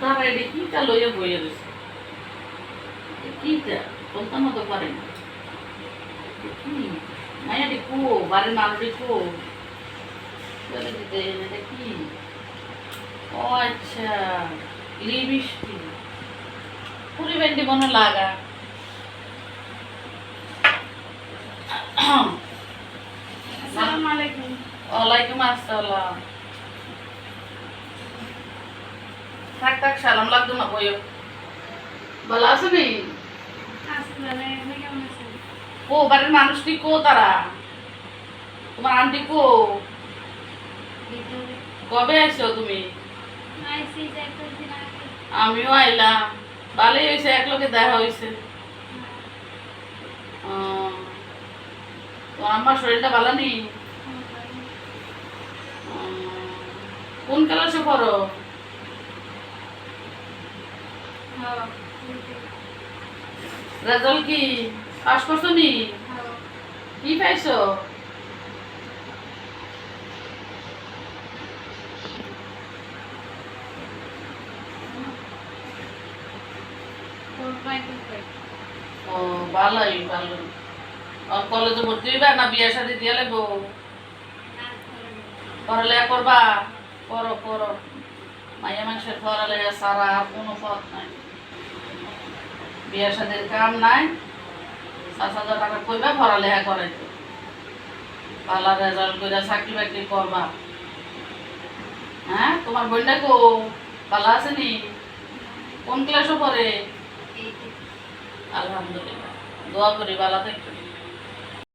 তারা এটা কিটা লইয়া বইয়া রয়েছে কিটা? বলতাম তো পারে না। কি? মায়াটি কো বাড়ির এটা কি? ও আচ্ছা লিপস্টিক। পুরি ভেন্ডি মনে লাগা। আসসালামু আলাইকুম। ওয়ালাইকুম আসসালাম। থাক থাক, সালাম লাগতো না বইও। ভালো আছে নি কো, বাড়ির মানুষটি কো তারা? তোমার আন্টি কো? কবে আইছো তুমি? আমিও আইলাম। ভালোই হয়েছে, এক লোকে দেখা হয়েছে। তো আমার শরীরটা ভালো নেই? কোন ক্লাসে পড়ো হ্যাঁ রেজাল্ট কি? পাস করছ নি? কি পাইছো? ও ভালোই ভালো আর কলেজে ভর্তি হইবা না বিয়ে শাদি দিয়ে লাগবো? পড়ালেখা করবা? করো করো মাইয়া মানুষের পড়ালেখা সারা কোনো পথ নাই। বিয়ে সাদের কাম নাই। সাত হাজার টাকা কইবা পড়ালেখা করে। ভালো রেজাল্ট কইরা চাকরি বাকরি করবা। হ্যাঁ তোমার বোনটা কো? ভালো আছে নি? কোন ক্লাসও পড়ে? এইট। আলহামদুলিল্লাহ। দোয়া করি বালা থাকবে।